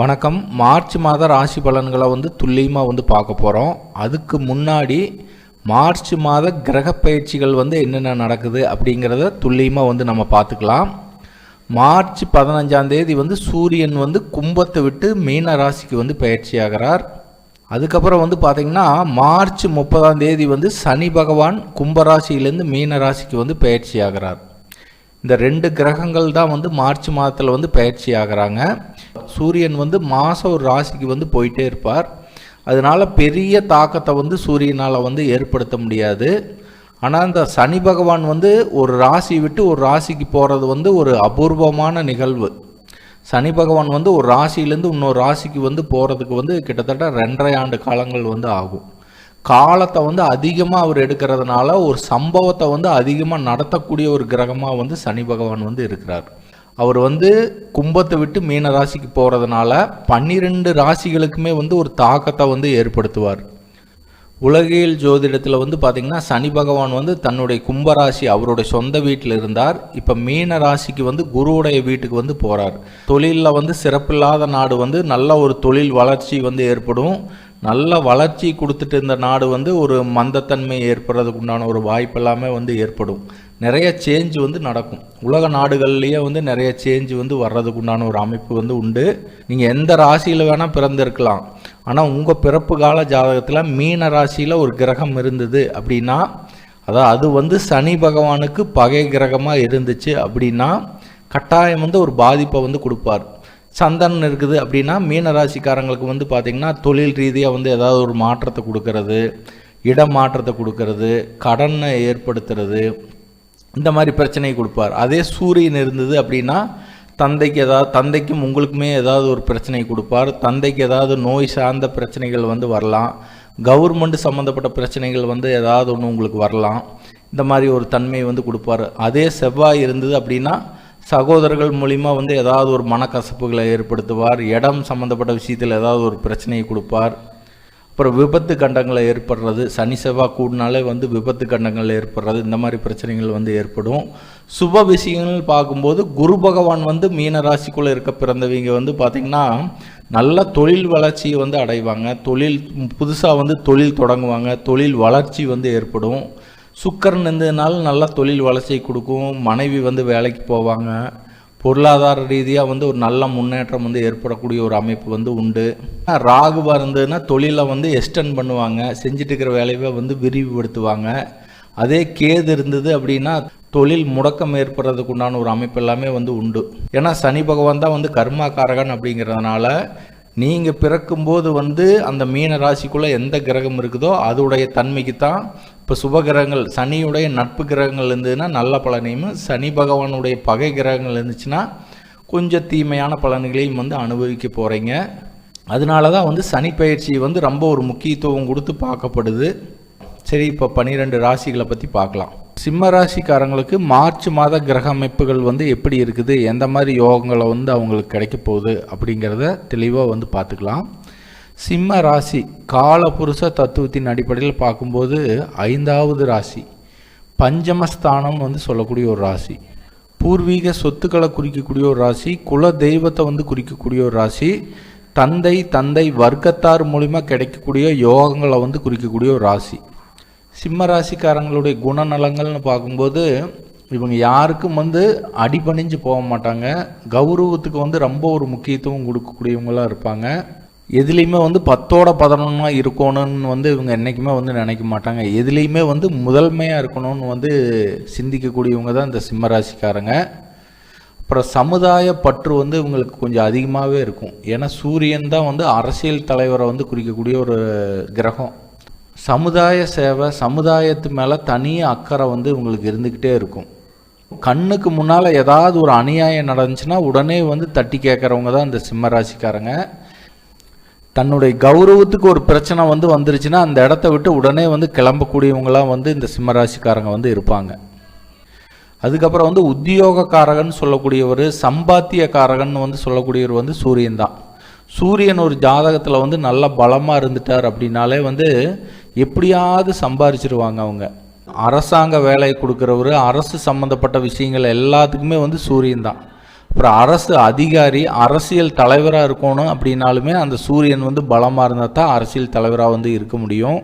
வணக்கம். மார்ச் மாத ராசி பலன்களை வந்து துல்லியமாக வந்து பார்க்க போகிறோம் அதுக்கு முன்னாடி மார்ச் மாத கிரக பயிற்சிகள் வந்து என்னென்ன நடக்குது அப்படிங்கிறத துல்லியமாக வந்து நம்ம பார்த்துக்கலாம். மார்ச் பதினஞ்சாம் தேதி வந்து சூரியன் வந்து கும்பத்தை விட்டு மீன ராசிக்கு வந்து பயிற்சி ஆகிறார். அதுக்கப்புறம் வந்து பார்த்திங்கன்னா மார்ச் முப்பதாம் தேதி வந்து சனி பகவான் கும்பராசியிலேருந்து மீன ராசிக்கு வந்து பயிற்சி ஆகிறார். இந்த ரெண்டு கிரகங்கள் தான் வந்து மார்ச் மாதத்தில் வந்து பயிற்சி ஆகிறாங்க. சூரியன் வந்து மாதம் ஒரு ராசிக்கு வந்து போயிட்டே இருப்பார். அதனால பெரிய தாக்கத்தை வந்து சூரியனால் வந்து ஏற்படுத்த முடியாது. ஆனால் இந்த சனி பகவான் வந்து ஒரு ராசி விட்டு ஒரு ராசிக்கு போகிறது வந்து ஒரு அபூர்வமான நிகழ்வு. சனி பகவான் வந்து ஒரு ராசியிலேருந்து இன்னொரு ராசிக்கு வந்து போகிறதுக்கு வந்து கிட்டத்தட்ட ரெண்டரை ஆண்டு காலங்கள் வந்து ஆகும். காலத்தை வந்து அதிகமாக அவர் எடுக்கிறதுனால ஒரு சம்பவத்தை வந்து அதிகமாக நடத்தக்கூடிய ஒரு கிரகமாக வந்து சனி பகவான் வந்து இருக்கிறார். அவர் வந்து கும்பத்தை விட்டு மீன ராசிக்கு போகிறதுனால பன்னிரெண்டு ராசிகளுக்குமே வந்து ஒரு தாக்கத்தை வந்து ஏற்படுத்துவார். உலகியல் ஜோதிடத்தில் வந்து பார்த்திங்கன்னா சனி பகவான் வந்து தன்னுடைய கும்பராசி அவருடைய சொந்த வீட்டில் இருந்தார். இப்போ மீன ராசிக்கு வந்து குருவுடைய வீட்டுக்கு வந்து போகிறார் தொழிலில் வந்து சிறப்பில்லாத நாடு வந்து நல்ல ஒரு தொழில் வளர்ச்சி வந்து ஏற்படும். நல்ல வளர்ச்சி கொடுத்துட்டு இருந்த நாடு வந்து ஒரு மந்தத்தன்மை ஏற்படுறதுக்கு உண்டான ஒரு வாய்ப்பு எல்லாமே வந்து ஏற்படும். நிறைய சேஞ்ச் வந்து நடக்கும். உலக நாடுகள்லேயே வந்து நிறைய சேஞ்ச் வந்து வர்றதுக்கு உண்டான ஒரு அமைப்பு வந்து உண்டு. நீங்கள் எந்த ராசியில் வேணால் பிறந்திருக்கலாம். ஆனால் உங்கள் பிறப்பு கால ஜாதகத்தில் மீன ராசியில் ஒரு கிரகம் இருந்தது அப்படின்னா அதாவது அது வந்து சனி பகவானுக்கு பகை கிரகமாக இருந்துச்சு அப்படின்னா கட்டாயம் வந்து ஒரு பாதிப்பை வந்து கொடுப்பார். சந்தனம் இருக்குது அப்படின்னா மீன ராசிக்காரங்களுக்கு வந்து பார்த்திங்கன்னா தொழில் ரீதியாக வந்து ஏதாவது ஒரு மாற்றத்தை கொடுக்கறது இடம் மாற்றத்தை கொடுக்கறது கடனை ஏற்படுத்துறது இந்த மாதிரி பிரச்சனையை கொடுப்பார். அதே சூரியன் இருந்தது அப்படின்னா தந்தைக்கு ஏதாவது தந்தைக்கும் உங்களுக்குமே ஏதாவது ஒரு பிரச்சனை கொடுப்பார். தந்தைக்கு ஏதாவது நோய் சார்ந்த பிரச்சனைகள் வந்து வரலாம். கவர்மெண்ட் சம்மந்தப்பட்ட பிரச்சனைகள் வந்து ஏதாவது ஒன்று உங்களுக்கு வரலாம். இந்த மாதிரி ஒரு தன்மை வந்து கொடுப்பார். அதே செவ்வாய் இருந்தது அப்படின்னா சகோதரர்கள் மூலிமா வந்து ஏதாவது ஒரு மனக்கசப்புகளை ஏற்படுத்துவார். இடம் சம்மந்தப்பட்ட விஷயத்தில் ஏதாவது ஒரு பிரச்சனையை கொடுப்பார். அப்புறம் விபத்து கண்டங்களை ஏற்படுறது சனி செவ்வாய் கூடினாலே வந்து விபத்து கண்டங்கள் ஏற்படுறது இந்த மாதிரி பிரச்சனைகள் வந்து ஏற்படும். சுப விஷயங்கள் பார்க்கும்போது குரு பகவான் வந்து மீன ராசிக்குள்ளே இருக்க பிறந்தவங்க வந்து பார்த்திங்கன்னா நல்ல தொழில் வளர்ச்சியை வந்து அடைவாங்க. தொழில் புதுசாக வந்து தொழில் தொடங்குவாங்க. தொழில் வளர்ச்சி வந்து ஏற்படும். சுக்கரன் இருந்ததுனால நல்லா தொழில் வளர்ச்சியை கொடுக்கும். மனைவி வந்து வேலைக்கு போவாங்க. பொருளாதார ரீதியாக வந்து ஒரு நல்ல முன்னேற்றம் வந்து ஏற்படக்கூடிய ஒரு அமைப்பு வந்து உண்டு. ராகு இருந்ததுன்னா தொழிலை வந்து எக்ஸ்டெண்ட் பண்ணுவாங்க. செஞ்சுட்டு இருக்கிற வேலையை வந்து விரிவுபடுத்துவாங்க. அதே கேது இருந்தது அப்படின்னா தொழில் முடக்கம் ஏற்படுறதுக்கு உண்டான ஒரு அமைப்பு எல்லாமே வந்து உண்டு. ஏன்னா சனி பகவான் தான் வந்து கர்மாக்காரகன் அப்படிங்கிறதுனால நீங்கள் பிறக்கும்போது வந்து அந்த மீன ராசிக்குள்ளே எந்த கிரகம் இருக்குதோ அதோடைய தன்மைக்கு தான் இப்போ சுப கிரகங்கள் சனியுடைய நட்பு கிரகங்கள் இருந்ததுன்னா நல்ல பலனையும் சனி பகவானுடைய பகை கிரகங்கள் இருந்துச்சுன்னா கொஞ்சம் தீமையான பலன்களையும் வந்து அனுபவிக்க போகிறீங்க அதனால தான் வந்து சனி பயிற்சி வந்து ரொம்ப ஒரு முக்கியத்துவம் கொடுத்து பார்க்கப்படுது. சரி இப்போ பன்னிரெண்டு ராசிகளை பற்றி பார்க்கலாம். சிம்ம ராசிக்காரங்களுக்கு மார்ச் மாத கிரக அமைப்புகள் வந்து எப்படி இருக்குது எந்த மாதிரி யோகங்களை வந்து அவங்களுக்கு கிடைக்க போகுது அப்படிங்கிறத தெளிவாக வந்து பார்த்துக்கலாம். சிம்ம ராசி காலபுருஷ தத்துவத்தின் அடிப்படையில் பார்க்கும்போது ஐந்தாவது ராசி பஞ்சமஸ்தானம் வந்து சொல்லக்கூடிய ஒரு ராசி பூர்வீக சொத்துக்களை குறிக்கக்கூடிய ஒரு ராசி குல தெய்வத்தை வந்து குறிக்கக்கூடிய ஒரு ராசி தந்தை தந்தை வர்க்கத்தார் மூலிமா கிடைக்கக்கூடிய யோகங்களை வந்து குறிக்கக்கூடிய ஒரு ராசி. சிம்ம ராசிக்காரங்களுடைய குணநலங்கள்னு பார்க்கும்போது இவங்க யாருக்கும் வந்து அடிபணிஞ்சு போக மாட்டாங்க. கௌரவத்துக்கு வந்து ரொம்ப ஒரு முக்கியத்துவம் கொடுக்கக்கூடியவங்களாக இருப்பாங்க. எதுலேயுமே வந்து பத்தோட பதினொன்னாக இருக்கணும்னு வந்து இவங்க என்றைக்குமே வந்து நினைக்க மாட்டாங்க. எதுலேயுமே வந்து முதன்மையாக இருக்கணும்னு வந்து சிந்திக்கக்கூடியவங்க தான் இந்த சிம்மராசிக்காரங்க. அப்புறம் சமுதாய பற்று வந்து இவங்களுக்கு கொஞ்சம் அதிகமாகவே இருக்கும். ஏன்னா சூரியன் தான் வந்து அரசியல் தலைவரை வந்து குறிக்கக்கூடிய ஒரு கிரகம். சமுதாய சேவை சமுதாயத்து மேலே தனி அக்கறை வந்து இவங்களுக்கு இருந்துக்கிட்டே இருக்கும். கண்ணுக்கு முன்னால் ஏதாவது ஒரு அநியாயம் நடந்துச்சுன்னா உடனே வந்து தட்டி கேட்குறவங்க தான் இந்த சிம்மராசிக்காரங்க தன்னுடைய கௌரவத்துக்கு ஒரு பிரச்சனை வந்து வந்துருச்சுன்னா அந்த இடத்த விட்டு உடனே வந்து கிளம்பக்கூடியவங்களாம் வந்து இந்த சிம்மராசிக்காரங்க வந்து இருப்பாங்க. அதுக்கப்புறம் வந்து உத்தியோகக்காரகன் சொல்லக்கூடியவர் சம்பாத்தியக்காரகன் வந்து சொல்லக்கூடியவர் வந்து சூரியன் தான். சூரியன் ஒரு ஜாதகத்தில் வந்து நல்ல பலமாக இருந்துட்டார் அப்படின்னாலே வந்து எப்படியாவது சம்பாரிச்சிருவாங்க அவங்க. அரசாங்க வேலை கொடுக்குறவர் அரசு சம்மந்தப்பட்ட விஷயங்கள் எல்லாத்துக்குமே வந்து சூரியன் தான். அப்புறம் அரசு அதிகாரி அரசியல் தலைவராக இருக்கணும் அப்படின்னாலுமே அந்த சூரியன் வந்து பலமாக இருந்தால் தான் அரசியல் தலைவராக வந்து இருக்க முடியும்.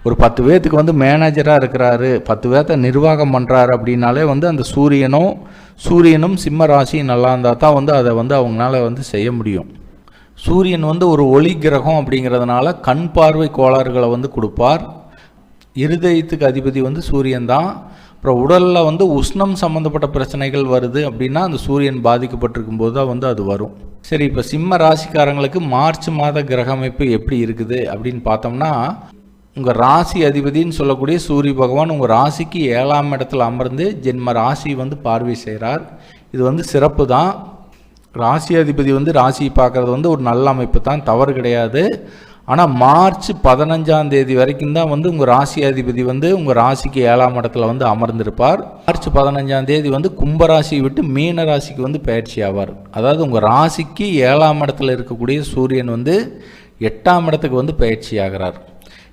ஒரு பத்து பேர்த்துக்கு வந்து மேனேஜராக இருக்கிறாரு பத்து பேர்த்த நிர்வாகம் பண்ணுறாரு அப்படின்னாலே வந்து அந்த சூரியனும் சூரியனும் சிம்ம ராசியும் நல்லா இருந்தால் தான் வந்து அதை வந்து அவங்களால வந்து செய்ய முடியும். சூரியன் வந்து ஒரு ஒளி கிரகம் அப்படிங்கிறதுனால கண் பார்வை கோளாறுகளை வந்து கொடுப்பார். இருதயத்துக்கு அதிபதி வந்து சூரியன் தான். அப்புறம் உடலில் வந்து உஷ்ணம் சம்மந்தப்பட்ட பிரச்சனைகள் வருது அப்படின்னா அந்த சூரியன் பாதிக்கப்பட்டிருக்கும் போது தான் வந்து அது வரும். சரி இப்போ சிம்ம ராசிக்காரங்களுக்கு மார்ச் மாத கிரக அமைப்பு எப்படி இருக்குது அப்படின்னு பார்த்தோம்னா உங்கள் ராசி அதிபதின்னு சொல்லக்கூடிய சூரிய பகவான் உங்கள் ராசிக்கு ஏழாம் இடத்துல அமர்ந்து ஜென்ம ராசி வந்து பார்வை செய்கிறார் இது வந்து சிறப்பு தான். ராசி அதிபதி வந்து ராசியை பார்க்குறது வந்து ஒரு நல்ல அமைப்பு தான் தவறு கிடையாது. ஆனால் மார்ச் பதினஞ்சாம் தேதி வரைக்கும் தான் வந்து உங்கள் ராசி அதிபதி வந்து உங்கள் ராசிக்கு ஏழாம் இடத்துல வந்து அமர்ந்திருப்பார். மார்ச் பதினஞ்சாம் தேதி வந்து கும்பராசியை விட்டு மீன ராசிக்கு வந்து பயிற்சி ஆவார். அதாவது உங்கள் ராசிக்கு ஏழாம் இடத்துல இருக்கக்கூடிய சூரியன் வந்து எட்டாம் இடத்துக்கு வந்து பயிற்சி ஆகிறார்.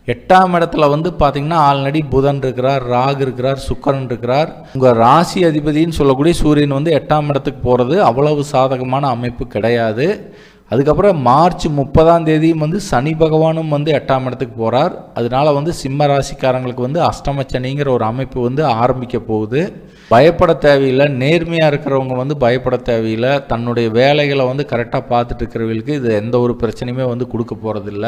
எட்டாம் இடத்துல வந்து பார்த்தீங்கன்னா ஆல்ரெடி புதன் இருக்கிறார் ராகு இருக்கிறார் சுக்கரன் இருக்கிறார். உங்கள் ராசி அதிபதின்னு சொல்லக்கூடிய சூரியன் வந்து எட்டாம் இடத்துக்கு போகிறது அவ்வளவு சாதகமான அமைப்பு கிடையாது. அதுக்கப்புறம் மார்ச் முப்பதாம் தேதியும் வந்து சனி பகவானும் வந்து எட்டாம் இடத்துக்கு போகிறார் அதனால வந்து சிம்ம ராசிக்காரங்களுக்கு வந்து அஷ்டம சனிங்கிற ஒரு அமைப்பு வந்து ஆரம்பிக்க போகுது. பயப்பட தேவையில்லை. நேர்மையாக இருக்கிறவங்க வந்து பயப்பட தேவையில்லை. தன்னுடைய வேலைகளை வந்து கரெக்டாக பார்த்துட்டு இருக்கிறவங்களுக்கு இது எந்த ஒரு பிரச்சனையுமே வந்து கொடுக்க போகிறதில்ல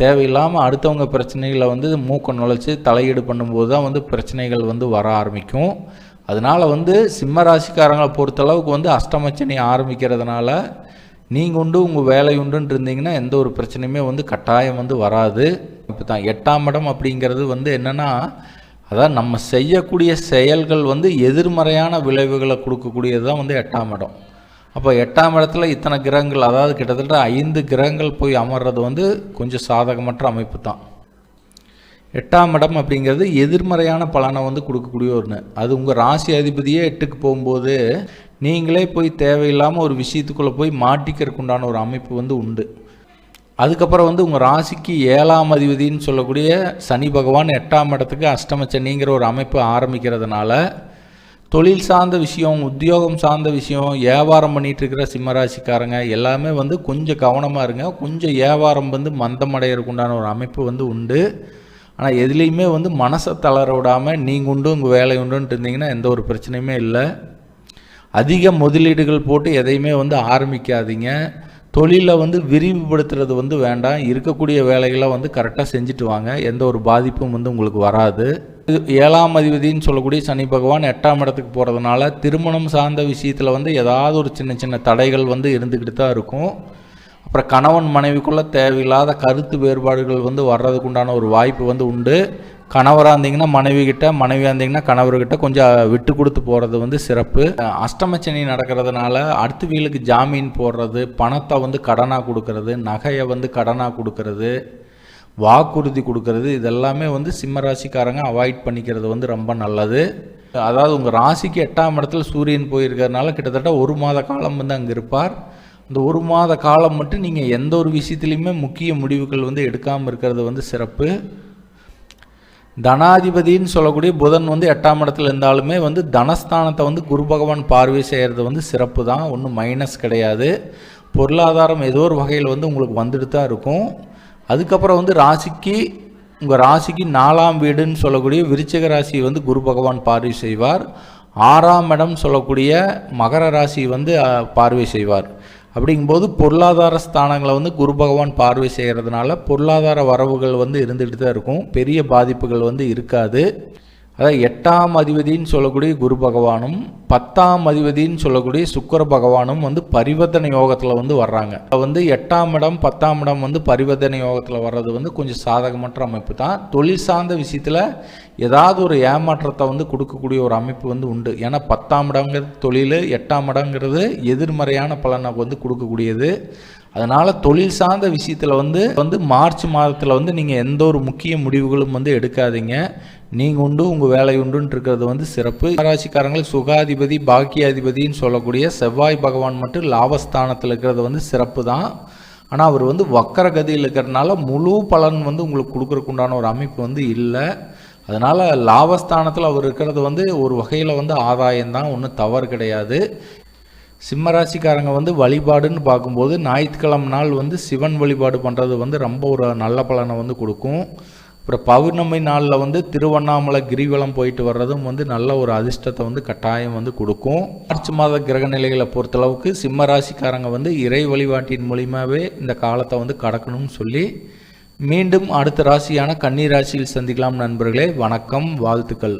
தேவையில்லாமல் அடுத்தவங்க பிரச்சனைகளை வந்து மூக்க நுழைச்சி தலையீடு பண்ணும்போது தான் வந்து பிரச்சனைகள் வந்து வர ஆரம்பிக்கும். அதனால் வந்து சிம்ம ராசிக்காரங்களை பொறுத்தளவுக்கு வந்து அஷ்டமச்சனி ஆரம்பிக்கிறதுனால நீங்கள் உண்டு உங்கள் வேலை உண்டுன்னு இருந்தீங்கன்னா எந்த ஒரு பிரச்சனையுமே வந்து கட்டாயம் வந்து வராது. இப்போ தான் எட்டாம் இடம் அப்படிங்கிறது வந்து என்னென்னா அதான் நம்ம செய்யக்கூடிய செயல்கள் வந்து எதிர்மறையான விளைவுகளை கொடுக்கக்கூடியது தான் வந்து எட்டாம் இடம். அப்போ எட்டாம் இடத்துல இத்தனை கிரகங்கள் அதாவது கிட்டத்தட்ட ஐந்து கிரகங்கள் போய் அமர்றது வந்து கொஞ்சம் சாதகமற்ற அமைப்பு தான். எட்டாம் இடம் அப்படிங்கிறது எதிர்மறையான பலனை வந்து கொடுக்கக்கூடிய ஒன்று அது உங்கள் ராசி அதிபதியே எட்டுக்கு போகும்போது நீங்களே போய் தேவையில்லாமல் ஒரு விஷயத்துக்குள்ளே போய் மாட்டிக்கிறதுக்கு உண்டான ஒரு அமைப்பு வந்து உண்டு. அதுக்கப்புறம் வந்து உங்கள் ராசிக்கு ஏழாம் அதிபதின்னு சொல்லக்கூடிய சனி பகவான் எட்டாம் இடத்துக்கு அஷ்டம சனிங்கிற ஒரு அமைப்பு ஆரம்பிக்கிறதுனால தொழில் சார்ந்த விஷயம் உத்தியோகம் சார்ந்த விஷயம் வியாபாரம் பண்ணிகிட்ருக்கிற சிம்மராசிக்காரங்க எல்லாமே வந்து கொஞ்சம் கவனமாக இருங்க. கொஞ்சம் வியாபாரம் வந்து மந்தமடைகிறதுக்கு உண்டான ஒரு அமைப்பு வந்து உண்டு. ஆனால் எதுலேயுமே வந்து மனசை தளர விடாமல் நீங்கள் உண்டு உங்கள் வேலை உண்டுன்ட்டு இருந்தீங்கன்னா எந்த ஒரு பிரச்சனையுமே இல்லை. அதிக முதலீடுகள் போட்டு எதையுமே வந்து ஆரம்பிக்காதீங்க. தொழிலை வந்து விரிவுபடுத்துறது வந்து வேண்டாம். இருக்கக்கூடிய வேலைகளை வந்து கரெக்டாக செஞ்சுட்டு வாங்க. எந்த ஒரு பாதிப்பும் வந்து உங்களுக்கு வராது. ஏழாம் அதிபதின்னு சொல்லக்கூடிய சனி பகவான் எட்டாம் இடத்துக்கு போகிறதுனால திருமணம் சார்ந்த விஷயத்தில் வந்து ஏதாவது ஒரு சின்ன சின்ன தடைகள் வந்து இருந்துக்கிட்டு தான் இருக்கும். அப்புறம் கணவன் மனைவிக்குள்ளே தேவையில்லாத கருத்து வேறுபாடுகள் வந்து வர்றதுக்கு உண்டான ஒரு வாய்ப்பு வந்து உண்டு. கணவராக இருந்தீங்கன்னா மனைவிக்கிட்ட மனைவியாக இருந்தீங்கன்னா கணவர்கிட்ட கொஞ்சம் விட்டு கொடுத்து போகிறது வந்து சிறப்பு. அஷ்டமச்சனி நடக்கிறதுனால அடுத்த வீலுக்கு ஜாமீன் போடுறது பணத்தை வந்து கடனாக கொடுக்கறது நகையை வந்து கடனாக கொடுக்கறது வாக்குறுதி கொடுக்கறது இதெல்லாமே வந்து சிம்ம ராசிக்காரங்க அவாய்ட் பண்ணிக்கிறது வந்து ரொம்ப நல்லது. அதாவது உங்கள் ராசிக்கு எட்டாம் இடத்துல சூரியன் போயிருக்கிறதுனால கிட்டத்தட்ட ஒரு மாத காலம் வந்து அங்கே இருப்பார். இந்த ஒரு மாத காலம் மட்டும் நீங்கள் எந்த ஒரு விஷயத்துலையுமே முக்கிய முடிவுகள் வந்து எடுக்காமல் இருக்கிறது வந்து சிறப்பு. தனாதிபதின்னு சொல்லக்கூடிய புதன் வந்து எட்டாம் இடத்துல இருந்தாலுமே வந்து தனஸ்தானத்தை வந்து குரு பகவான் பார்வை செய்கிறது வந்து சிறப்பு தான். ஒன்றும் மைனஸ் கிடையாது. பொருளாதாரம் ஏதோ ஒரு வகையில் வந்து உங்களுக்கு வந்துட்டு தான் இருக்கும். அதுக்கப்புறம் வந்து ராசிக்கு உங்கள் ராசிக்கு நாலாம் வீடுன்னு சொல்லக்கூடிய விருச்சிக ராசியை வந்து குரு பகவான் பார்வை செய்வார். ஆறாம் இடம் சொல்லக்கூடிய மகர ராசி வந்து பார்வை செய்வார். அப்படிங்கும்போது பொருளாதார ஸ்தானங்களை வந்து குரு பகவான் பார்வை செய்கிறதுனால பொருளாதார வரவுகள் வந்து இருந்துகிட்டு தான் இருக்கும். பெரிய பாதிப்புகள் வந்து இருக்காது. அதாவது எட்டாம் அதிபதின்னு சொல்லக்கூடிய குரு பகவானும் பத்தாம் அதிபதின்னு சொல்லக்கூடிய சுக்கர பகவானும் வந்து பரிவர்த்தனை யோகத்தில் வந்து வர்றாங்க. வந்து எட்டாம் இடம் பத்தாம் இடம் வந்து பரிவர்த்தனை யோகத்தில் வர்றது வந்து கொஞ்சம் சாதகமற்ற அமைப்பு தான். தொழில் சார்ந்த விஷயத்தில் ஏதாவது ஒரு ஏமாற்றத்தை வந்து கொடுக்கக்கூடிய ஒரு அமைப்பு வந்து உண்டு. ஏன்னா பத்தாம் இடங்கிறது தொழில் எட்டாம் இடங்கிறது எதிர்மறையான பலனை வந்து கொடுக்கக்கூடியது. அதனால் தொழில் சார்ந்த விஷயத்தில் வந்து வந்து மார்ச் மாதத்தில் வந்து நீங்கள் எந்த ஒரு முக்கிய முடிவுகளும் வந்து எடுக்காதீங்க. நீங்கள் உண்டு உங்கள் வேலை உண்டுன்னு இருக்கிறது வந்து சிறப்பு. ராசிக்காரங்களுக்கு சுகாதிபதி பாக்கியாதிபதின்னு சொல்லக்கூடிய செவ்வாய் பகவான் மட்டும் லாபஸ்தானத்தில் இருக்கிறது வந்து சிறப்பு தான். ஆனால் அவர் வந்து வக்கர கதியில் இருக்கிறதுனால முழு பலன் வந்து உங்களுக்கு கொடுக்குறக்கு உண்டான ஒரு அமைப்பு வந்து இல்லை. அதனால் லாபஸ்தானத்தில் அவர் இருக்கிறது வந்து ஒரு வகையில் வந்து ஆதாயம் தான் ஒன்றும் தவறு கிடையாது. சிம்மராசிக்காரங்க வந்து வழிபாடுன்னு பார்க்கும்போது ஞாயிற்றுக்கிழமை நாள் வந்து சிவன் வழிபாடு பண்ணுறது வந்து ரொம்ப ஒரு நல்ல பலனை வந்து கொடுக்கும். அப்புறம் பௌர்ணமி நாளில் வந்து திருவண்ணாமலை கிரிவலம் போயிட்டு வர்றதும் வந்து நல்ல ஒரு அதிர்ஷ்டத்தை வந்து கட்டாயம் வந்து கொடுக்கும். மார்ச் மாத கிரக நிலைகளை பொறுத்தளவுக்கு சிம்ம ராசிக்காரங்க வந்து இறை வழிபாட்டின் மூலியமாகவே இந்த காலத்தை வந்து கடக்கணும்னு சொல்லி மீண்டும் அடுத்த ராசியான கன்னி ராசியில் சந்திக்கலாம் நண்பர்களே. வணக்கம். வாழ்த்துக்கள்.